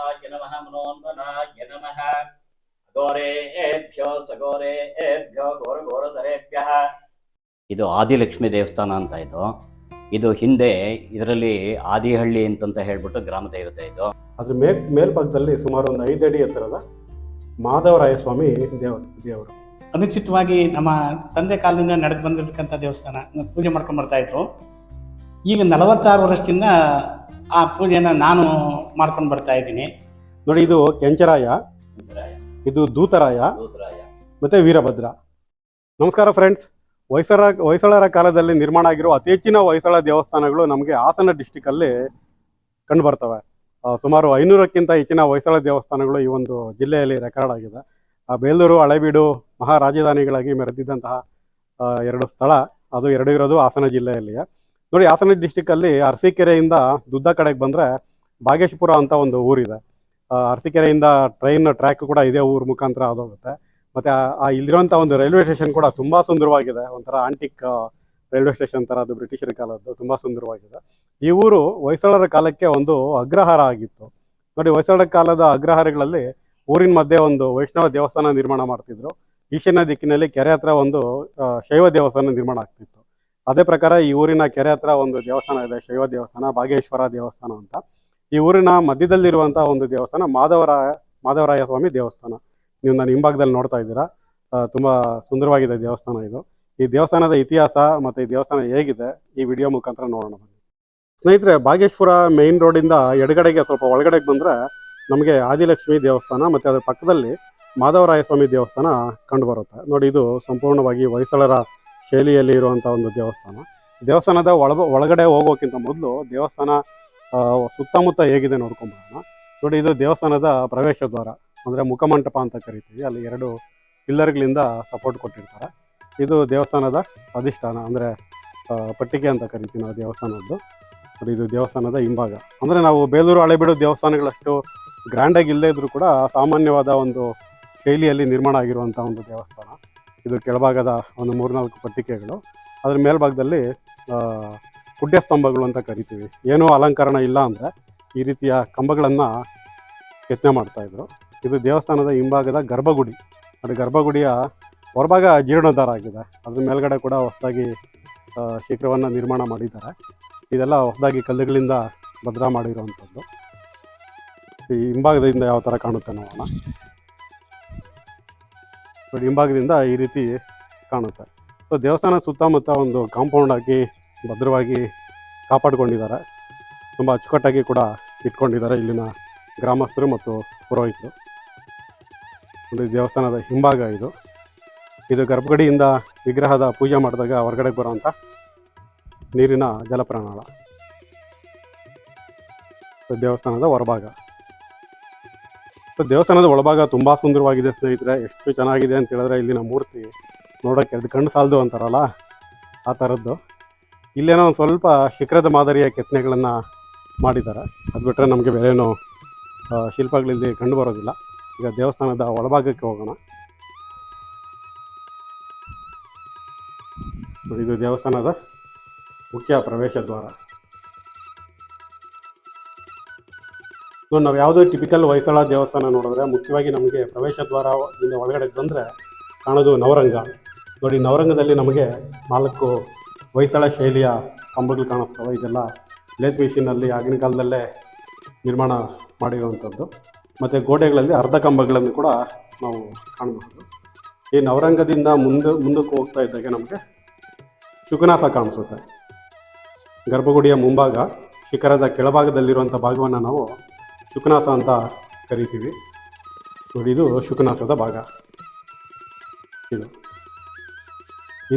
मनोन्मनाय नमः मनोन्मनाय नमः ಘೋರೇಭ್ಯೋ ಸಘೋರೇಭ್ಯೋ ಘೋರ ಘೋರಧರೇಭ್ಯಃ ಇದು ಆದಿಲಕ್ಷ್ಮಿ ದೇವಸ್ಥಾನ ಅಂತ ಇದು ಇದು ಹಿಂದೆ ಇದರಲ್ಲಿ ಆದಿಹಳ್ಳಿ ಅಂತಂತ ಹೇಳ್ಬಿಟ್ಟು ಗ್ರಾಮ ದೇವತೆ ಇದು ಅದ್ರ ಮೇ ಮೇಲ್ಭಾಗದಲ್ಲಿ ಸುಮಾರು ಒಂದು ಐದು ಅಡಿ ಎತ್ತರದ ಮಾಧವರಾಯ ಸ್ವಾಮಿ ದೇವ ದೇವರು ಅನುಚಿತವಾಗಿ ನಮ್ಮ ತಂದೆ ಕಾಲದಿಂದ ನಡೆದು ಬಂದಿರತಕ್ಕಂಥ ದೇವಸ್ಥಾನ ನಾವು ಪೂಜೆ ಮಾಡ್ಕೊಂಡು ಬರ್ತಾ ಇದ್ರು ಈಗ ನಲವತ್ತಾರು ವರ್ಷದಿಂದ ಆ ಪೂಜೆಯನ್ನು ನಾನು ಮಾಡ್ಕೊಂಡು ಬರ್ತಾ ಇದ್ದೀನಿ. ನೋಡಿ ಇದು ಕೆಂಚರಾಯ ಇದು ದೂತರಾಯ. ಮತ್ತೆ ವೀರಭದ್ರ. ನಮಸ್ಕಾರ ಫ್ರೆಂಡ್ಸ್ ಹೊಯ್ಸಳ ಹೊಯ್ಸಳರ ಕಾಲದಲ್ಲಿ ನಿರ್ಮಾಣ ಆಗಿರುವ ಅತಿ ಹೆಚ್ಚಿನ ಹೊಯ್ಸಳ ದೇವಸ್ಥಾನಗಳು ನಮಗೆ ಹಾಸನ ಡಿಸ್ಟಿಕಲ್ಲಿ ಕಂಡು ಬರ್ತವೆ. ಸುಮಾರು ಐನೂರಕ್ಕಿಂತ ಹೆಚ್ಚಿನ ಹೊಯ್ಸಳ ದೇವಸ್ಥಾನಗಳು ಈ ಒಂದು ಜಿಲ್ಲೆಯಲ್ಲಿ ರೆಕಾರ್ಡ್ ಆಗಿದೆ. ಆ, ಬೇಲೂರು ಹಳೆಬೀಡು ಮಹಾರಾಜಧಾನಿಗಳಾಗಿ ಮೆರೆದಿದ್ದಂತಹ ಎರಡು ಸ್ಥಳ. ಅದು ಎರಡು ಇರೋದು ಹಾಸನ ಜಿಲ್ಲೆಯಲ್ಲಿಯೇ. ನೋಡಿ, ಹಾಸನ ಡಿಸ್ಟಿಕಲ್ಲಿ ಅರಸೀಕೆರೆಯಿಂದ ದುದ್ದ ಕಡೆಗೆ ಬಂದರೆ ಭಾಗೇಶ್ಪುರ ಅಂತ ಒಂದು ಊರಿದೆ. ಅರಸೀಕೆರೆಯಿಂದ ಟ್ರೈನ್ ಟ್ರ್ಯಾಕ್ ಕೂಡ ಇದೇ ಊರ ಮುಖಾಂತರ ಅದೋಗುತ್ತೆ ಮತ್ತು ಆ ಇಲ್ಲಿರುವಂಥ ಒಂದು ರೈಲ್ವೆ ಸ್ಟೇಷನ್ ಕೂಡ ತುಂಬ ಸುಂದರವಾಗಿದೆ. ಒಂಥರ ಆಂಟಿಕ್ ರೈಲ್ವೆ ಸ್ಟೇಷನ್ ಥರ ಅದು ಬ್ರಿಟಿಷರ ಕಾಲದ್ದು ತುಂಬ ಸುಂದರವಾಗಿದೆ. ಈ ಊರು ಹೊಯ್ಸಳರ ಕಾಲಕ್ಕೆ ಒಂದು ಅಗ್ರಹಾರ ಆಗಿತ್ತು. ನೋಡಿ, ಹೊಯ್ಸಳರ ಕಾಲದ ಅಗ್ರಹಾರಗಳಲ್ಲಿ ಊರಿನ ಮಧ್ಯೆ ಒಂದು ವೈಷ್ಣವ ದೇವಸ್ಥಾನ ನಿರ್ಮಾಣ ಮಾಡ್ತಿದ್ರು. ಈಶಾನ್ಯ ದಿಕ್ಕಿನಲ್ಲಿ ಕೆರೆ ಹತ್ರ ಒಂದು ಶೈವ ದೇವಸ್ಥಾನ ನಿರ್ಮಾಣ ಆಗ್ತಿತ್ತು. ಅದೇ ಪ್ರಕಾರ ಈ ಊರಿನ ಕೆರೆ ಹತ್ರ ಒಂದು ದೇವಸ್ಥಾನ ಇದೆ, ಶೈವ ದೇವಸ್ಥಾನ ಭಾಗೇಶ್ವರ ದೇವಸ್ಥಾನ ಅಂತ. ಈ ಊರಿನ ಮಧ್ಯದಲ್ಲಿರುವಂತಹ ಒಂದು ದೇವಸ್ಥಾನ ಮಾಧವರಾಯ ಮಾಧವರಾಯ ಸ್ವಾಮಿ ದೇವಸ್ಥಾನ. ನೀವು ನಾನು ಹಿಂಭಾಗದಲ್ಲಿ ನೋಡ್ತಾ ಇದ್ದೀರಾ. ತುಂಬಾ ಸುಂದರವಾಗಿದೆ ದೇವಸ್ಥಾನ ಇದು. ಈ ದೇವಸ್ಥಾನದ ಇತಿಹಾಸ ಮತ್ತು ಈ ದೇವಸ್ಥಾನ ಹೇಗಿದೆ, ಈ ವಿಡಿಯೋ ಮುಖಾಂತರ ನೋಡೋಣ ಬನ್ನಿ. ಸ್ನೇಹಿತರೆ ಭಾಗೇಶ್ವರ ಮೇನ್ ರೋಡಿಂದ ಎಡಗಡೆಗೆ ಸ್ವಲ್ಪ ಒಳಗಡೆಗೆ ಬಂದರೆ ನಮಗೆ ಆದಿಲಕ್ಷ್ಮಿ ದೇವಸ್ಥಾನ ಮತ್ತೆ ಅದರ ಪಕ್ಕದಲ್ಲಿ ಮಾಧವರಾಯ ಸ್ವಾಮಿ ದೇವಸ್ಥಾನ ಕಂಡು ಬರುತ್ತೆ. ನೋಡಿ, ಇದು ಸಂಪೂರ್ಣವಾಗಿ ಹೊಯ್ಸಳರ ಶೈಲಿಯಲ್ಲಿ ಇರುವಂಥ ಒಂದು ದೇವಸ್ಥಾನ. ದೇವಸ್ಥಾನದ ಒಳ ಒಳಗಡೆ ಹೋಗೋಕ್ಕಿಂತ ಮೊದಲು ದೇವಸ್ಥಾನ ಸುತ್ತಮುತ್ತ ಹೇಗಿದೆ ನೋಡ್ಕೊಂಬೋಣ ನೋಡಿ, ಇದು ದೇವಸ್ಥಾನದ ಪ್ರವೇಶ ದ್ವಾರ, ಅಂದರೆ ಮುಖಮಂಟಪ ಅಂತ ಕರಿತೀವಿ. ಅಲ್ಲಿ ಎರಡು ಪಿಲ್ಲರ್ಗಳಿಂದ ಸಪೋರ್ಟ್ ಕೊಟ್ಟಿರ್ತಾರೆ. ಇದು ದೇವಸ್ಥಾನದ ಅಧಿಷ್ಠಾನ, ಅಂದರೆ ಪಟ್ಟಿಗೆ ಅಂತ ಕರಿತೀವಿ ನಾವು ದೇವಸ್ಥಾನದ್ದು. ನೋಡಿ, ಇದು ದೇವಸ್ಥಾನದ ಹಿಂಭಾಗ. ಅಂದರೆ ನಾವು ಬೇಲೂರು ಹಳೆಬೀಡು ದೇವಸ್ಥಾನಗಳಷ್ಟು ಗ್ರ್ಯಾಂಡಾಗಿ ಇಲ್ಲದೇ ಇದ್ರೂ ಕೂಡ ಸಾಮಾನ್ಯವಾದ ಒಂದು ಶೈಲಿಯಲ್ಲಿ ನಿರ್ಮಾಣ ಆಗಿರುವಂಥ ಒಂದು ದೇವಸ್ಥಾನ. ಇದು ಕೆಳಭಾಗದ ಒಂದು ಮೂರ್ನಾಲ್ಕು ಪಟ್ಟಿಕೆಗಳು. ಅದರ ಮೇಲ್ಭಾಗದಲ್ಲಿ ಕುಡ್ಯ ಸ್ತಂಭಗಳು ಅಂತ ಕರಿತೀವಿ. ಏನೂ ಅಲಂಕರಣ ಇಲ್ಲ ಅಂದರೆ ಈ ರೀತಿಯ ಕಂಬಗಳನ್ನು ಕೆತ್ತನೆ ಮಾಡ್ತಾಯಿದ್ರು ಇದು ದೇವಸ್ಥಾನದ ಹಿಂಭಾಗದ ಗರ್ಭಗುಡಿ. ಅದು ಗರ್ಭಗುಡಿಯ ಹೊರಭಾಗ ಜೀರ್ಣೋದ್ಧಾರ ಆಗಿದೆ. ಅದ್ರ ಮೇಲ್ಗಡೆ ಕೂಡ ಹೊಸದಾಗಿ ಶಿಖರವನ್ನು ನಿರ್ಮಾಣ ಮಾಡಿದ್ದಾರೆ. ಇದೆಲ್ಲ ಹೊಸದಾಗಿ ಕಲ್ಲುಗಳಿಂದ ಭದ್ರ ಮಾಡಿರುವಂಥದ್ದು. ಈ ಹಿಂಭಾಗದಿಂದ ಯಾವ ಥರ ಕಾಣುತ್ತೆ ನೋಡೋಣ ನೋಡಿ ಹಿಂಭಾಗದಿಂದ ಈ ರೀತಿ ಕಾಣುತ್ತೆ. ಸೊ ದೇವಸ್ಥಾನ ಸುತ್ತಮುತ್ತ ಒಂದು ಕಾಂಪೌಂಡ್ ಹಾಕಿ ಭದ್ರವಾಗಿ ಕಾಪಾಡ್ಕೊಂಡಿದ್ದಾರೆ. ತುಂಬ ಅಚ್ಚುಕಟ್ಟಾಗಿ ಕೂಡ ಇಟ್ಕೊಂಡಿದ್ದಾರೆ ಇಲ್ಲಿನ ಗ್ರಾಮಸ್ಥರು ಮತ್ತು ಪುರೋಹಿತರು. ಒಂದು ದೇವಸ್ಥಾನದ ಹಿಂಭಾಗ ಇದು. ಇದು ಗರ್ಭಗಡಿಯಿಂದ ವಿಗ್ರಹದ ಪೂಜೆ ಮಾಡಿದಾಗ ಹೊರಗಡೆ ಬರುವಂಥ ನೀರಿನ ಜಲಪ್ರಾಣಾಳ ದೇವಸ್ಥಾನದ ಹೊರಭಾಗ. ದೇವಸ್ಥಾನದ ಒಳಭಾಗ ತುಂಬ ಸುಂದರವಾಗಿದೆ ಸ್ನೇಹಿತರೆ, ಎಷ್ಟು ಚೆನ್ನಾಗಿದೆ ಅಂತ ಹೇಳಿದ್ರೆ ಇಲ್ಲಿನ ಮೂರ್ತಿ ನೋಡಕ್ಕೆ ಎರಡು ಕಣ್ಣು ಸಾಲದು ಅಂತಾರಲ್ಲ, ಆ ಥರದ್ದು. ಇಲ್ಲೇನೋ ಒಂದು ಸ್ವಲ್ಪ ಶಿಖರದ ಮಾದರಿಯ ಕೆತ್ತನೆಗಳನ್ನು ಮಾಡಿದ್ದಾರೆ. ಅದು ಬಿಟ್ಟರೆ ನಮಗೆ ಬೇರೇನೋ ಶಿಲ್ಪಗಳಲ್ಲಿ ಕಂಡು ಬರೋದಿಲ್ಲ. ಈಗ ದೇವಸ್ಥಾನದ ಒಳಭಾಗಕ್ಕೆ ಹೋಗೋಣ. ಇದು ದೇವಸ್ಥಾನದ ಮುಖ್ಯ ಪ್ರವೇಶ ದ್ವಾರ. ನೋಡಿ, ನಾವು ಯಾವುದೇ ಟಿಪಿಕಲ್ ಹೊಯ್ಸಳ ದೇವಸ್ಥಾನ ನೋಡಿದ್ರೆ ಮುಖ್ಯವಾಗಿ ನಮಗೆ ಪ್ರವೇಶ ದ್ವಾರದಿಂದ ಒಳಗಡೆ ಬಂದರೆ ಕಾಣೋದು ನವರಂಗ. ನೋಡಿ ನವರಂಗದಲ್ಲಿ ನಮಗೆ ನಾಲ್ಕು ಹೊಯ್ಸಳ ಶೈಲಿಯ ಕಂಬಗಳು ಕಾಣಿಸ್ತವೆ. ಇದೆಲ್ಲ ಲೇತ್ ಮಿಷಿನಲ್ಲಿ ಆಗಿನ ಕಾಲದಲ್ಲೇ ನಿರ್ಮಾಣ ಮಾಡಿರುವಂಥದ್ದು. ಮತ್ತು ಗೋಡೆಗಳಲ್ಲಿ ಅರ್ಧ ಕಂಬಗಳನ್ನು ಕೂಡ ನಾವು ಕಾಣಬಹುದು. ಈ ನವರಂಗದಿಂದ ಮುಂದೆ ಮುಂದಕ್ಕೆ ಹೋಗ್ತಾ ಇದ್ದಾಗ ನಮಗೆ ಶುಕನಾಸ ಕಾಣಿಸುತ್ತೆ. ಗರ್ಭಗುಡಿಯ ಮುಂಭಾಗ ಶಿಖರದ ಕೆಳಭಾಗದಲ್ಲಿರುವಂಥ ಭಾಗವನ್ನು ನಾವು ಶುಕನಾಸ ಅಂತ ಕರಿತೀವಿ. ನೋಡಿ, ಇದು ಶುಕನಾಸದ ಭಾಗ. ಇದು.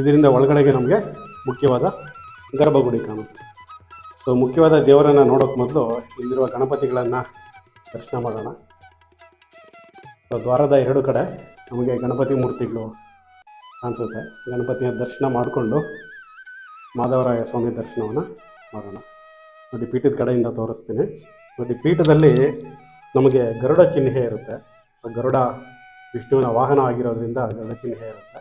ಇದರಿಂದ ಒಳಗಡೆಗೆ ನಮಗೆ ಮುಖ್ಯವಾದ ಗರ್ಭಗುಡಿ ಕಾಣುತ್ತೆ. ಸೊ ಮುಖ್ಯವಾದ ದೇವರನ್ನು ನೋಡೋಕ್ಕೆ ಮೊದಲು ಇಲ್ಲಿರುವ ಗಣಪತಿಗಳನ್ನು ದರ್ಶನ ಮಾಡೋಣ. ಸೊ ದ್ವಾರದ ಎರಡು ಕಡೆ ನಮಗೆ ಗಣಪತಿ ಮೂರ್ತಿಗಳು ಅನಿಸುತ್ತೆ ಗಣಪತಿಯ ದರ್ಶನ ಮಾಡಿಕೊಂಡು ಮಾಧವರಾಯ ಸ್ವಾಮಿ ದರ್ಶನವನ್ನು ಮಾಡೋಣ. ನೋಡಿ, ಪೀಠದ ಕಡೆಯಿಂದ ತೋರಿಸ್ತೀನಿ. ನೋಡಿ ಪೀಠದಲ್ಲಿ ನಮಗೆ ಗರುಡ ಚಿಹ್ನೆ ಇರುತ್ತೆ. ಗರುಡ ವಿಷ್ಣುವಿನ ವಾಹನ ಆಗಿರೋದ್ರಿಂದ ಗರುಡ ಚಿಹ್ನೆ ಇರುತ್ತೆ.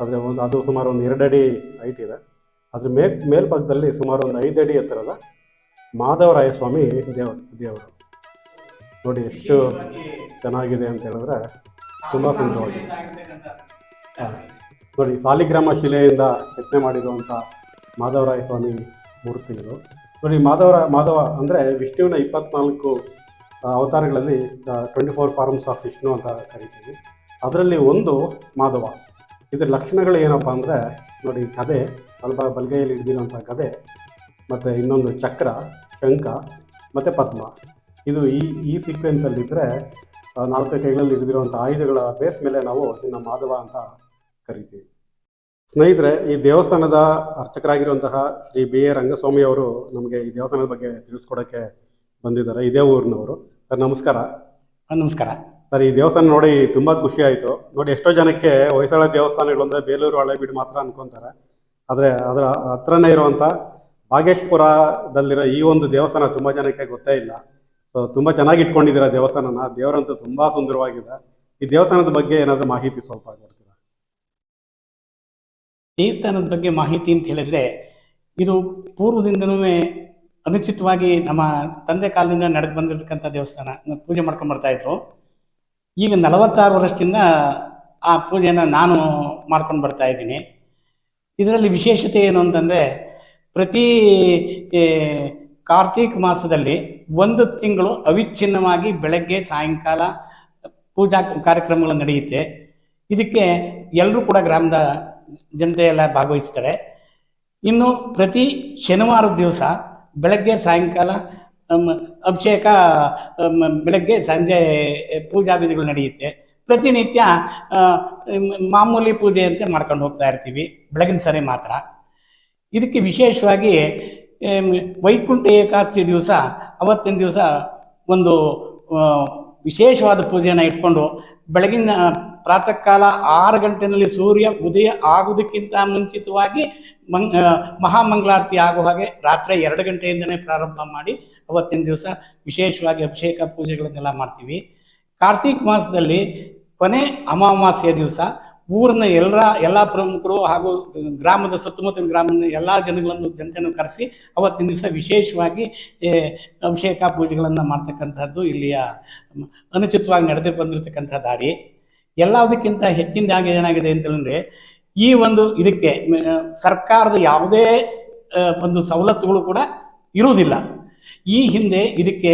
ಆದರೆ ಒಂದು, ಅದು ಸುಮಾರು ಒಂದು ಎರಡು ಅಡಿ ಹೈಟ್ ಇದೆ. ಅದ್ರ ಮೇ, ಮೇಲ್ಭಾಗದಲ್ಲಿ ಸುಮಾರು ಒಂದು ಐದು ಅಡಿ ಎತ್ತರದ ಮಾಧವರಾಯ ಸ್ವಾಮಿ ದೇವ ದೇವರು. ನೋಡಿ ಎಷ್ಟು ಚೆನ್ನಾಗಿದೆ ಅಂತ ಹೇಳಿದ್ರೆ ತುಂಬ ಸುಂದರವಾಗಿದೆ. ಹಾಂ. ನೋಡಿ, ಸಾಲಿಗ್ರಾಮ ಶಿಲೆಯಿಂದ ಕೆತ್ತನೆ ಮಾಡಿರುವಂಥ ಮಾಧವರಾಯ ಸ್ವಾಮಿ ಮೂರ್ತಿಗಳು. ನೋಡಿ, ಮಾಧವರ, ಮಾಧವ ಅಂದರೆ ವಿಷ್ಣುವಿನ ಇಪ್ಪತ್ನಾಲ್ಕು ಅವತಾರಗಳಲ್ಲಿ twenty four forms of Vishnu ಅಂತ ಕರಿತೀವಿ. ಅದರಲ್ಲಿ ಒಂದು ಮಾಧವ. ಇದರ ಲಕ್ಷಣಗಳು ಏನಪ್ಪ ಅಂದರೆ, ನೋಡಿ ಕದೆ ಬಲ್ಬ ಬಲ್ಗೈಯಲ್ಲಿ ಹಿಡಿದಿರೋಂಥ ಕದೆ ಮತ್ತು ಇನ್ನೊಂದು ಚಕ್ರ, ಶಂಖ, ಮತ್ತು ಪದ್ಮ. ಇದು ಈ ಈ ಸೀಕ್ವೆನ್ಸಲ್ಲಿದ್ದರೆ ನಾಲ್ಕು ಕೈಗಳಲ್ಲಿ ಹಿಡಿದಿರುವಂಥ ಆಯುಧಗಳ ಬೇಸ್ ಮೇಲೆ ನಾವು ಇದನ್ನು ಮಾಧವ ಅಂತ ಕರಿತೀವಿ. ಸ್ನೇಹಿತರೆ ಈ ದೇವಸ್ಥಾನದ ಅರ್ಚಕರಾಗಿರುವಂತಹ ಶ್ರೀ ಬಿ ಎ ರಂಗಸ್ವಾಮಿ ಅವರು ನಮಗೆ ಈ ದೇವಸ್ಥಾನದ ಬಗ್ಗೆ ತಿಳಿಸ್ಕೊಡೋಕ್ಕೆ ಬಂದಿದ್ದಾರೆ. ಇದೇ ಊರಿನವರು. ಸರ್ ನಮಸ್ಕಾರ. ನಮಸ್ಕಾರ. ಸರ್ ಈ ದೇವಸ್ಥಾನ ನೋಡಿ ತುಂಬ ಖುಷಿ ಆಯಿತು. ನೋಡಿ ಎಷ್ಟೋ ಜನಕ್ಕೆ ಹೊಯ್ಸಳ ದೇವಸ್ಥಾನಗಳು ಅಂದರೆ ಬೇಲೂರು ಹಳೆಬೀಡು ಮಾತ್ರ ಅನ್ಕೊತಾರೆ. ಆದರೆ ಅದರ ಹತ್ರನೇ ಇರುವಂಥ ಭಾಗೇಶ್ಪುರದಲ್ಲಿರೋ ಈ ಒಂದು ದೇವಸ್ಥಾನ ತುಂಬ ಜನಕ್ಕೆ ಗೊತ್ತೇ ಇಲ್ಲ. ಸೊ ತುಂಬ ಚೆನ್ನಾಗಿ ಇಟ್ಕೊಂಡಿದ್ದೀರಾ ದೇವಸ್ಥಾನನ. ದೇವರಂತೂ ತುಂಬ ಸುಂದರವಾಗಿದೆ. ಈ ದೇವಸ್ಥಾನದ ಬಗ್ಗೆ ಏನಾದರೂ ಮಾಹಿತಿ ಸ್ವಲ್ಪ ದೇವಸ್ಥಾನದ ಬಗ್ಗೆ ಮಾಹಿತಿ ಅಂತ ಹೇಳಿದ್ರೆ, ಇದು ಪೂರ್ವದಿಂದನೂ ಅನುಚಿತವಾಗಿ ನಮ್ಮ ತಂದೆ ಕಾಲದಿಂದ ನಡೆದು ಬಂದಿರತಕ್ಕಂಥ ದೇವಸ್ಥಾನ. ಪೂಜೆ ಮಾಡ್ಕೊಂಡು ಬರ್ತಾ ಇದ್ರು. ಈಗ ನಲವತ್ತಾರು ವರ್ಷದಿಂದ ಆ ಪೂಜೆಯನ್ನು ನಾನು ಮಾಡ್ಕೊಂಡು ಬರ್ತಾ ಇದ್ದೀನಿ. ಇದರಲ್ಲಿ ವಿಶೇಷತೆ ಏನು ಅಂತಂದರೆ, ಪ್ರತಿ ಕಾರ್ತೀಕ ಮಾಸದಲ್ಲಿ ಒಂದು ತಿಂಗಳು ಅವಿಚ್ಛಿನ್ನವಾಗಿ ಬೆಳಗ್ಗೆ, ಸಾಯಂಕಾಲ ಪೂಜಾ ಕಾರ್ಯಕ್ರಮಗಳು ನಡೆಯುತ್ತೆ. ಇದಕ್ಕೆ ಎಲ್ಲರೂ ಕೂಡ ಗ್ರಾಮದ ಜನತೆ ಎಲ್ಲ ಭಾಗವಹಿಸ್ತಾರೆ. ಇನ್ನು ಪ್ರತಿ ಶನಿವಾರದ ದಿವಸ ಬೆಳಗ್ಗೆ ಸಾಯಂಕಾಲ ಅಭಿಷೇಕ ಬೆಳಗ್ಗೆ ಸಂಜೆ ಪೂಜಾ ವಿಧಿಗಳು ನಡೆಯುತ್ತೆ. ಪ್ರತಿನಿತ್ಯ ಮಾಮೂಲಿ ಪೂಜೆ ಅಂತ ಮಾಡ್ಕೊಂಡು ಹೋಗ್ತಾ ಇರ್ತೀವಿ, ಬೆಳಗಿನ ಸರಿ ಮಾತ್ರ. ಇದಕ್ಕೆ ವಿಶೇಷವಾಗಿ ವೈಕುಂಠ ಏಕಾದಶಿ ದಿವಸ, ಅವತ್ತಿನ ದಿವಸ ಒಂದು ವಿಶೇಷವಾದ ಪೂಜೆಯನ್ನು ಇಟ್ಕೊಂಡು ಬೆಳಗಿನ ಪ್ರಾತಃ ಕಾಲ ಆರು ಗಂಟೆನಲ್ಲಿ ಸೂರ್ಯ ಉದಯ ಆಗುವುದಕ್ಕಿಂತ ಮುಂಚಿತವಾಗಿ ಮಂಗ್ ಮಹಾಮಂಗಳಾರತಿ ಆಗೋ ಹಾಗೆ ರಾತ್ರಿ ಎರಡು ಗಂಟೆಯಿಂದನೇ ಪ್ರಾರಂಭ ಮಾಡಿ ಅವತ್ತಿನ ದಿವಸ ವಿಶೇಷವಾಗಿ ಅಭಿಷೇಕ ಪೂಜೆಗಳನ್ನೆಲ್ಲ ಮಾಡ್ತೀವಿ. ಕಾರ್ತೀಕ ಮಾಸದಲ್ಲಿ ಕೊನೆ ಅಮಾವಾಸ್ಯ ದಿವಸ ಊರಿನ ಎಲ್ಲ ಎಲ್ಲ ಪ್ರಮುಖರು ಹಾಗೂ ಗ್ರಾಮದ ಸುತ್ತಮುತ್ತಲಿನ ಗ್ರಾಮದ ಎಲ್ಲ ಜನಗಳನ್ನು ಜನತೆಯನ್ನು ಕರೆಸಿ ಅವತ್ತಿನ ದಿವಸ ವಿಶೇಷವಾಗಿ ಅಭಿಷೇಕ ಪೂಜೆಗಳನ್ನು ಮಾಡ್ತಕ್ಕಂಥದ್ದು ಇಲ್ಲಿಯ ಅನುಚಿತವಾಗಿ ನಡೆದು ಬಂದಿರತಕ್ಕಂಥ ದಾರಿ. ಎಲ್ಲದಕ್ಕಿಂತ ಹೆಚ್ಚಿನದಾಗಿ ಏನಾಗಿದೆ ಅಂತಂದರೆ ಈ ಒಂದು ಇದಕ್ಕೆ ಸರ್ಕಾರದ ಯಾವುದೇ ಒಂದು ಸವಲತ್ತುಗಳು ಕೂಡ ಇರುವುದಿಲ್ಲ. ಈ ಹಿಂದೆ ಇದಕ್ಕೆ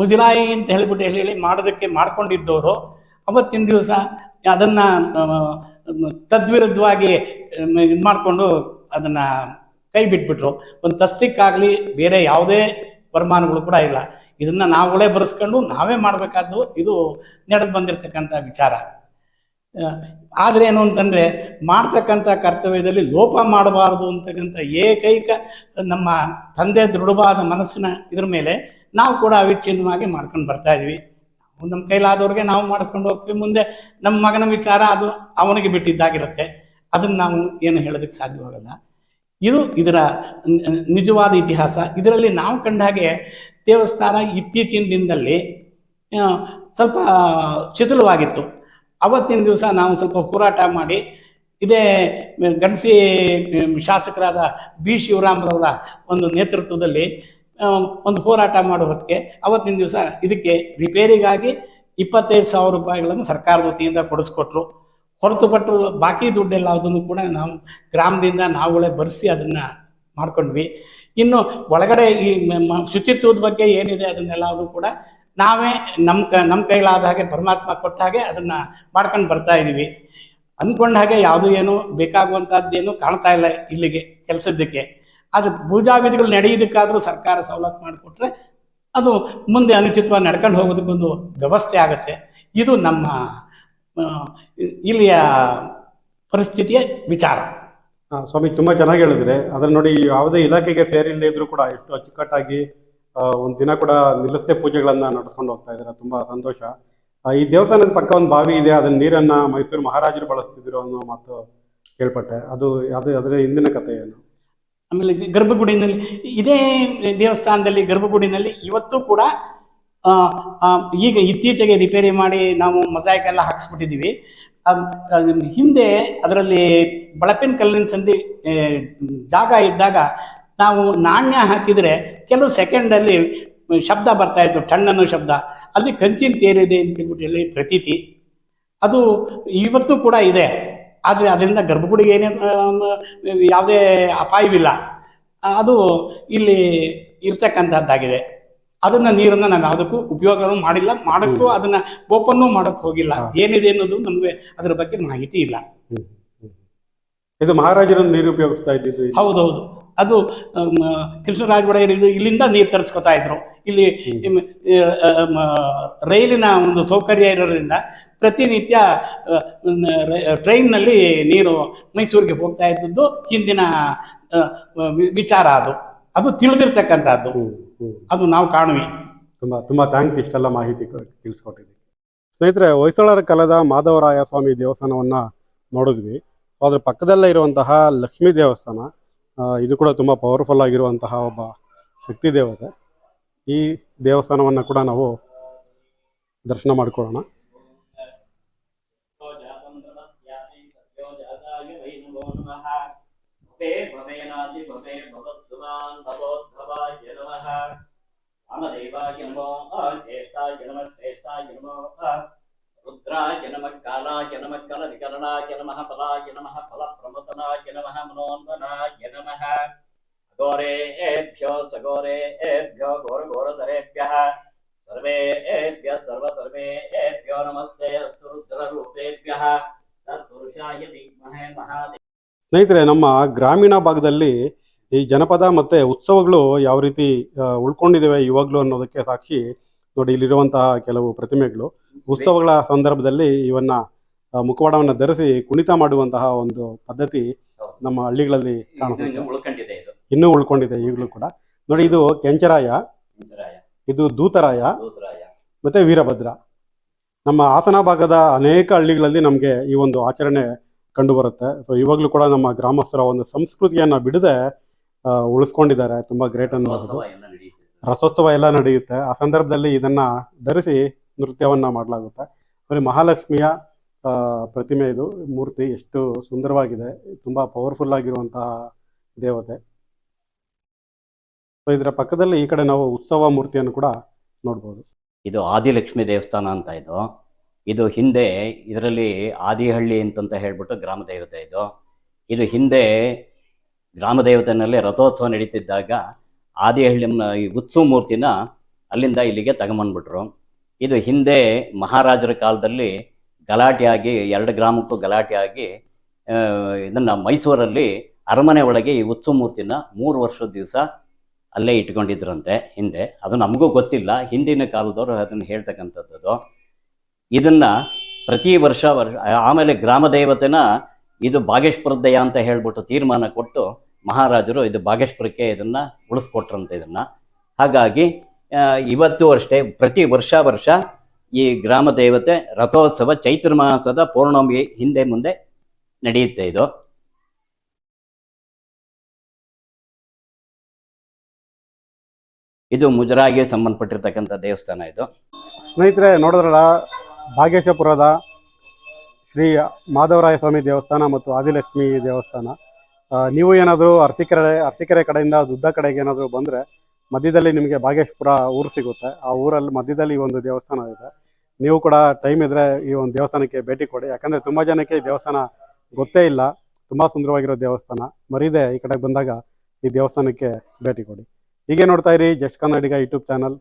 ಮುಜಲಾಯಿ ಅಂತ ಹೇಳಿಬಿಟ್ಟು ಹೇಳಿ ಹೇಳಿ ಮಾಡೋದಕ್ಕೆ ಮಾಡ್ಕೊಂಡಿದ್ದವರು, ಅವತ್ತಿನ ದಿವಸ ಅದನ್ನು ತದ್ವಿರುದ್ಧವಾಗಿ ಇದು ಮಾಡಿಕೊಂಡು ಅದನ್ನು ಕೈ ಬಿಟ್ಬಿಟ್ರು. ಒಂದು ತಸ್ತಿಕ್ಕಾಗಲಿ ಬೇರೆ ಯಾವುದೇ ವರಮಾನಗಳು ಕೂಡ ಇಲ್ಲ. ಇದನ್ನು ನಾವುಗಳೇ ಬರೆಸ್ಕೊಂಡು ನಾವೇ ಮಾಡಬೇಕಾದ್ದು, ಇದು ನಡೆದು ಬಂದಿರತಕ್ಕಂಥ ವಿಚಾರ. ಆದರೆ ಏನು ಅಂತಂದರೆ ಮಾಡ್ತಕ್ಕಂಥ ಕರ್ತವ್ಯದಲ್ಲಿ ಲೋಪ ಮಾಡಬಾರದು ಅಂತಕ್ಕಂಥ ಏಕೈಕ ನಮ್ಮ ತಂದೆ ದೃಢವಾದ ಮನಸ್ಸಿನ ಇದ್ರ ಮೇಲೆ ನಾವು ಕೂಡ ಅವಿಚ್ಛಿನ್ನವಾಗಿ ಮಾಡ್ಕೊಂಡು ಬರ್ತಾ ಇದೀವಿ. ನಮ್ಮ ಕೈಲಾದವ್ರಿಗೆ ನಾವು ಮಾಡ್ಕೊಂಡು ಹೋಗ್ತೀವಿ. ಮುಂದೆ ನಮ್ಮ ಮಗನ ವಿಚಾರ ಅದು ಅವನಿಗೆ ಬಿಟ್ಟಿದ್ದಾಗಿರುತ್ತೆ. ಅದನ್ನು ನಾವು ಏನು ಹೇಳೋದಕ್ಕೆ ಸಾಧ್ಯವಾಗಲ್ಲ. ಇದು ಇದರ ನಿಜವಾದ ಇತಿಹಾಸ. ಇದರಲ್ಲಿ ನಾವು ಕಂಡ ಹಾಗೆ ದೇವಸ್ಥಾನ ಇತ್ತೀಚಿನ ದಿನದಲ್ಲಿ ಸ್ವಲ್ಪ ಶಿಥಿಲವಾಗಿತ್ತು ಅವತ್ತಿನ ದಿವಸ ನಾವು ಸ್ವಲ್ಪ ಹೋರಾಟ ಮಾಡಿ, ಇದೇ ಗಣಸಿ ಶಾಸಕರಾದ ಬಿ. ಶಿವರಾಮರವರ ಒಂದು ನೇತೃತ್ವದಲ್ಲಿ ಒಂದು ಹೋರಾಟ ಮಾಡೋ ಹೊತ್ತಿಗೆ ಅವತ್ತಿನ ದಿವಸ ಇದಕ್ಕೆ ರಿಪೇರಿಗಾಗಿ ಇಪ್ಪತ್ತೈದು ಸಾವಿರ ರೂಪಾಯಿಗಳನ್ನು ಸರ್ಕಾರದ ವತಿಯಿಂದ ಕೊಡಿಸ್ಕೊಟ್ರು. ಹೊರತುಪಟ್ಟು ಬಾಕಿ ದುಡ್ಡೆಲ್ಲ ಅದನ್ನು ಕೂಡ ನಾವು ಗ್ರಾಮದಿಂದ ನಾವುಗಳೇ ಬರೆಸಿ ಅದನ್ನು ಮಾಡ್ಕೊಂಡ್ವಿ. ಇನ್ನು ಒಳಗಡೆ ಈ ಶುಚಿತ್ವದ ಬಗ್ಗೆ ಏನಿದೆ ಅದನ್ನೆಲ್ಲವೂ ಕೂಡ ನಾವೇ ನಮ್ಮ ಕ ನಮ್ಮ ಕೈಲಾದ ಹಾಗೆ ಪರಮಾತ್ಮ ಕೊಟ್ಟ ಹಾಗೆ ಅದನ್ನು ಮಾಡ್ಕೊಂಡು ಬರ್ತಾ ಇದ್ದೀವಿ ಅಂದ್ಕೊಂಡ ಹಾಗೆ ಯಾವುದು ಏನು ಬೇಕಾಗುವಂಥದ್ದೇನು ಕಾಣ್ತಾ ಇಲ್ಲ ಇಲ್ಲಿಗೆ ಕೆಲಸದ್ದಕ್ಕೆ. ಅದು ಪೂಜಾ ವಿಧಿಗಳು ನಡೆಯೋದಕ್ಕಾದರೂ ಸರ್ಕಾರ ಸವಲತ್ತು ಮಾಡಿಕೊಟ್ರೆ ಅದು ಮುಂದೆ ಅನುಚಿತವಾಗಿ ನಡ್ಕೊಂಡು ಹೋಗೋದಕ್ಕೊಂದು ವ್ಯವಸ್ಥೆ ಆಗುತ್ತೆ. ಇದು ನಮ್ಮ ಇಲ್ಲಿಯ ಪರಿಸ್ಥಿತಿಯ ವಿಚಾರ. ಸ್ವಾಮಿ, ತುಂಬ ಚೆನ್ನಾಗಿ ಹೇಳಿದ್ರೆ. ಅದನ್ನ ನೋಡಿ, ಯಾವುದೇ ಇಲಾಖೆಗೆ ಸೇರಿಲ್ಲದೆ ಇದ್ರೂ ಕೂಡ ಎಷ್ಟು ಅಚ್ಚುಕಟ್ಟಾಗಿ ಒಂದು ದಿನ ಕೂಡ ನಿಲ್ಲಿಸದೆ ಪೂಜೆಗಳನ್ನು ನಡೆಸ್ಕೊಂಡು ಹೋಗ್ತಾ ಇದ್ದಾರೆ. ತುಂಬಾ ಸಂತೋಷ. ಈ ದೇವಸ್ಥಾನದ ಪಕ್ಕ ಒಂದು ಬಾವಿ ಇದೆ ಅದನ್ನ ನೀರನ್ನ ಮೈಸೂರು ಮಹಾರಾಜರು ಬಳಸ್ತಿದ್ರು ಅನ್ನೋ ಮಾತು ಕೇಳ್ಪಟ್ಟೆ. ಅದು ಅದು ಅದರ ಹಿಂದಿನ ಕಥೆ ಏನು? ಆಮೇಲೆ ಗರ್ಭಗುಡಿನಲ್ಲಿ, ಇದೇ ದೇವಸ್ಥಾನದಲ್ಲಿ ಗರ್ಭಗುಡಿನಲ್ಲಿ ಇವತ್ತು ಕೂಡ ಈಗ ಇತ್ತೀಚೆಗೆ ರಿಪೇರಿ ಮಾಡಿ ನಾವು ಮೊಸಾಯಕ್ ಎಲ್ಲ ಹಾಕ್ಸ್ಬಿಟ್ಟಿದ್ದೀವಿ. ಹಿಂದೆ ಅದರಲ್ಲಿ ಬಳಪಿನ ಕಲ್ಲಿನ ಸಂಧಿ ಜಾಗ ಇದ್ದಾಗ ನಾವು ನಾಣ್ಯ ಹಾಕಿದರೆ ಕೆಲವು ಸೆಕೆಂಡಲ್ಲಿ ಶಬ್ದ ಬರ್ತಾ ಇತ್ತು ಟಣ್ಣನ್ನು ಶಬ್ದ. ಅಲ್ಲಿ ಕಂಚಿನ ತೇರಿದೆ ಅಂತ ಹೇಳ್ಬಿಟ್ಟು ಹೇಳಿ ಪ್ರತೀತಿ. ಅದು ಇವತ್ತು ಕೂಡ ಇದೆ. ಆದರೆ ಅದರಿಂದ ಗರ್ಭಗುಡಿಗೆ ಏನೇನು ಯಾವುದೇ ಅಪಾಯವಿಲ್ಲ. ಅದು ಇಲ್ಲಿ ಇರ್ತಕ್ಕಂಥದ್ದಾಗಿದೆ. ಅದನ್ನು ನೀರನ್ನು ನಾವು ಯಾವುದಕ್ಕೂ ಉಪಯೋಗನೂ ಮಾಡಿಲ್ಲ. ಮಾಡೋಕ್ಕೂ ಅದನ್ನು ಓಪನ್ನೂ ಮಾಡೋಕ್ಕೆ ಹೋಗಿಲ್ಲ. ಏನಿದೆ ಅನ್ನೋದು ನಮಗೆ ಅದರ ಬಗ್ಗೆ ಮಾಹಿತಿ ಇಲ್ಲ. ಇದು ಮಹಾರಾಜರನ್ನು ನೀರು ಉಪಯೋಗಿಸ್ತಾ ಇದ್ದಿದ್ದು ಹೌದು ಹೌದೌದು. ಅದು ಕೃಷ್ಣರಾಜ ಒಡೆಯರ್ ಇದು ಇಲ್ಲಿಂದ ನೀರು ತರಿಸ್ಕೊತಾ ಇದ್ರು. ಇಲ್ಲಿ ರೈಲಿನ ಒಂದು ಸೌಕರ್ಯ ಇರೋದ್ರಿಂದ ಪ್ರತಿನಿತ್ಯ ಟ್ರೈನ್ನಲ್ಲಿ ನೀರು ಮೈಸೂರಿಗೆ ಹೋಗ್ತಾ ಇದ್ದದ್ದು ಹಿಂದಿನ ವಿಚಾರ ಅದು. ಅದು ತಿಳಿದಿರ್ತಕ್ಕಂಥದ್ದು. ಅದು ನಾವು ಕಾಣುವೆ. ತುಂಬಾ ತುಂಬಾ ಥ್ಯಾಂಕ್ಸ್ ಇಷ್ಟೆಲ್ಲ ಮಾಹಿತಿ ತಿಳಿಸ್ಕೊಟ್ಟಿದ್ವಿ ಸ್ನೇಹಿತರೆ ಹೊಯ್ಸಳರ ಕಾಲದ ಮಾಧವರಾಯ ಸ್ವಾಮಿ ದೇವಸ್ಥಾನವನ್ನ ನೋಡಿದ್ವಿ. ಅದ್ರ ಪಕ್ಕದಲ್ಲೇ ಇರುವಂತಹ ಲಕ್ಷ್ಮೀ ದೇವಸ್ಥಾನ ಇದು ಕೂಡ ತುಂಬ ಪವರ್ಫುಲ್ ಆಗಿರುವಂತಹ ಒಬ್ಬ ಶಕ್ತಿ ದೇವತೆ. ಈ ದೇವಸ್ಥಾನವನ್ನು ಕೂಡ ನಾವು ದರ್ಶನ ಮಾಡ್ಕೊಳ್ಳೋಣ. ನಮೋ ರುದ್ರಾಯ ನಮಃ ಕಾಲಾಯ ನಮಃ ಕಲ ವಿಕರಣಾಯ ನಮಃ ಫಲಾಯ ನಮಃ ಫಲ ಪ್ರಮತನಾಯ ನಮಃ ಮನೋನ್ಮನಾಯ ನಮಃ. ಘೋರೇಭ್ಯೋ ಸಘೋರೇಭ್ಯೋ ಘೋರ ಘೋರಧರೇಭ್ಯ ಸರ್ವೇಭ್ಯಃ ಸರ್ವ ಸರ್ವೇಭ್ಯೋ ನಮಸ್ತೆ ಅಸ್ತು ರುದ್ರರೂಪೇಭ್ಯಃ. ತತ್ಪುರುಷಾಯ ವಿದ್ಮಹೇ ಮಹಾದೇವ. ಸ್ನೇಹಿತರೆ, ನಮ್ಮ ಗ್ರಾಮೀಣ ಭಾಗದಲ್ಲಿ ಈ ಜನಪದ ಮತ್ತೆ ಉತ್ಸವಗಳು ಯಾವ ರೀತಿ ಉಳ್ಕೊಂಡಿದ್ದಾವೆ ಇವಾಗ್ಲೂ ಅನ್ನೋದಕ್ಕೆ ಸಾಕ್ಷಿ. ನೋಡಿ, ಇಲ್ಲಿರುವಂತಹ ಕೆಲವು ಪ್ರತಿಮೆಗಳು. ಉತ್ಸವಗಳ ಸಂದರ್ಭದಲ್ಲಿ ಇವನ್ನ ಮುಖವಾಡವನ್ನು ಧರಿಸಿ ಕುಣಿತ ಮಾಡುವಂತಹ ಒಂದು ಪದ್ಧತಿ ನಮ್ಮ ಹಳ್ಳಿಗಳಲ್ಲಿ ಕಾಣಿಸುತ್ತೆ ಇನ್ನೂ ಉಳ್ಕೊಂಡಿದೆ ಈಗಲೂ ಕೂಡ. ನೋಡಿ ಇದು ಕೆಂಚರಾಯ. ಇದು ದೂತರಾಯ. ಮತ್ತೆ ವೀರಭದ್ರ. ನಮ್ಮ ಹಾಸನ ಭಾಗದ ಅನೇಕ ಹಳ್ಳಿಗಳಲ್ಲಿ ನಮಗೆ ಈ ಒಂದು ಆಚರಣೆ ಕಂಡು ಬರುತ್ತೆ ಸೊ ಇವಾಗಲೂ ಕೂಡ ನಮ್ಮ ಗ್ರಾಮಸ್ಥರ ಒಂದು ಸಂಸ್ಕೃತಿಯನ್ನ ಬಿಡದೆ ಉಳಿಸ್ಕೊಂಡಿದ್ದಾರೆ. ತುಂಬಾ ಗ್ರೇಟ್ ಅನ್ನೋದು ರಥೋತ್ಸವ ಎಲ್ಲ ನಡೆಯುತ್ತೆ. ಆ ಸಂದರ್ಭದಲ್ಲಿ ಇದನ್ನ ಧರಿಸಿ ನೃತ್ಯವನ್ನ ಮಾಡಲಾಗುತ್ತೆ. ಬರೀ ಮಹಾಲಕ್ಷ್ಮಿಯ ಪ್ರತಿಮೆ ಇದು. ಮೂರ್ತಿ ಎಷ್ಟು ಸುಂದರವಾಗಿದೆ. ತುಂಬಾ ಪವರ್ಫುಲ್ ಆಗಿರುವಂತಹ ದೇವತೆ. ಇದರ ಪಕ್ಕದಲ್ಲಿ ಈ ಕಡೆ ನಾವು ಉತ್ಸವ ಮೂರ್ತಿಯನ್ನು ಕೂಡ ನೋಡ್ಬೋದು. ಇದು ಆದಿಲಕ್ಷ್ಮಿ ದೇವಸ್ಥಾನ ಅಂತ ಇದು. ಇದು ಹಿಂದೆ ಇದರಲ್ಲಿ ಆದಿಹಳ್ಳಿ ಅಂತಂತ ಹೇಳ್ಬಿಟ್ಟು ಗ್ರಾಮ ದೇವತೆ ಇದು. ಇದು ಹಿಂದೆ ಗ್ರಾಮ ದೇವತೆನಲ್ಲಿ ರಥೋತ್ಸವ ನಡೀತಿದ್ದಾಗ ಆದಿಹಳ್ಳಿ ಈ ಉತ್ಸವ ಮೂರ್ತಿನ ಅಲ್ಲಿಂದ ಇಲ್ಲಿಗೆ ತಗೊಂಬಂದ್ಬಿಟ್ರು. ಇದು ಹಿಂದೆ ಮಹಾರಾಜರ ಕಾಲದಲ್ಲಿ ಗಲಾಟೆಯಾಗಿ, ಎರಡು ಗ್ರಾಮಕ್ಕೂ ಗಲಾಟೆಯಾಗಿ ಇದನ್ನು ಮೈಸೂರಲ್ಲಿ ಅರಮನೆ ಒಳಗೆ ಈ ಉತ್ಸವ ಮೂರ್ತಿನ ಮೂರು ವರ್ಷದ ದಿವಸ ಅಲ್ಲೇ ಇಟ್ಕೊಂಡಿದ್ರಂತೆ ಹಿಂದೆ. ಅದು ನಮಗೂ ಗೊತ್ತಿಲ್ಲ, ಹಿಂದಿನ ಕಾಲದವರು ಅದನ್ನು ಹೇಳ್ತಕ್ಕಂಥದ್ದು ಇದನ್ನು ಪ್ರತಿ ವರ್ಷ ವರ್ಷ ಆಮೇಲೆ ಗ್ರಾಮ ದೇವತೆನ ಇದು ದಯ ಅಂತ ಹೇಳ್ಬಿಟ್ಟು ತೀರ್ಮಾನ ಕೊಟ್ಟು ಮಹಾರಾಜರು ಇದು ಭಾಗೇಶ್ವರಕ್ಕೆ ಇದನ್ನು ಉಳಿಸ್ಕೊಟ್ರಂತೆ ಇದನ್ನು. ಹಾಗಾಗಿ ಇವತ್ತು ಅಷ್ಟೇ, ಪ್ರತಿ ವರ್ಷ ವರ್ಷ ಈ ಗ್ರಾಮ ದೇವತೆ ರಥೋತ್ಸವ, ಚೈತ್ರ ಮಾಸದ ಪೌರ್ಣಮಿ ಹಿಂದೆ ಮುಂದೆ ನಡೆಯುತ್ತೆ ಇದು. ಇದು ಮುಜರಾಗೆ ಸಂಬಂಧಪಟ್ಟಿರ್ತಕ್ಕಂಥ ದೇವಸ್ಥಾನ ಇದು. ಸ್ನೇಹಿತರೆ, ನೋಡಿದ್ರಲ್ಲ ಭಾಗೇಶಪುರದ ಶ್ರೀ ಮಾಧವರಾಯ ಸ್ವಾಮಿ ದೇವಸ್ಥಾನ ಮತ್ತು ಆದಿಲಕ್ಷ್ಮಿ ದೇವಸ್ಥಾನ. ನೀವು ಏನಾದರೂ ಅರಸೀಕೆರೆ ಅರಸೀಕೆರೆ ಕಡೆಯಿಂದ ದುದ್ದ ಕಡೆಗೆ ಏನಾದರೂ ಬಂದರೆ ಮಧ್ಯದಲ್ಲಿ ನಿಮಗೆ ಭಾಗೇಶ್ಪುರ ಊರು ಸಿಗುತ್ತೆ. ಆ ಊರಲ್ಲಿ ಮಧ್ಯದಲ್ಲಿ ಒಂದು ದೇವಸ್ಥಾನ ಇದೆ. ನೀವು ಕೂಡ ಟೈಮ್ ಇದ್ರೆ ಈ ಒಂದು ದೇವಸ್ಥಾನಕ್ಕೆ ಭೇಟಿ ಕೊಡಿ. ಯಾಕಂದ್ರೆ ತುಂಬ ಜನಕ್ಕೆ ಈ ದೇವಸ್ಥಾನ ಗೊತ್ತೇ ಇಲ್ಲ. ತುಂಬಾ ಸುಂದರವಾಗಿರೋ ದೇವಸ್ಥಾನ. ಮರಿದೆ ಈ ಕಡೆಗೆ ಬಂದಾಗ ಈ ದೇವಸ್ಥಾನಕ್ಕೆ ಭೇಟಿ ಕೊಡಿ. ಹೀಗೆ ನೋಡ್ತಾ ಇರಿ ಜಸ್ಟ್ ಕನ್ನಡಿಗ ಯೂಟ್ಯೂಬ್ ಚಾನಲ್.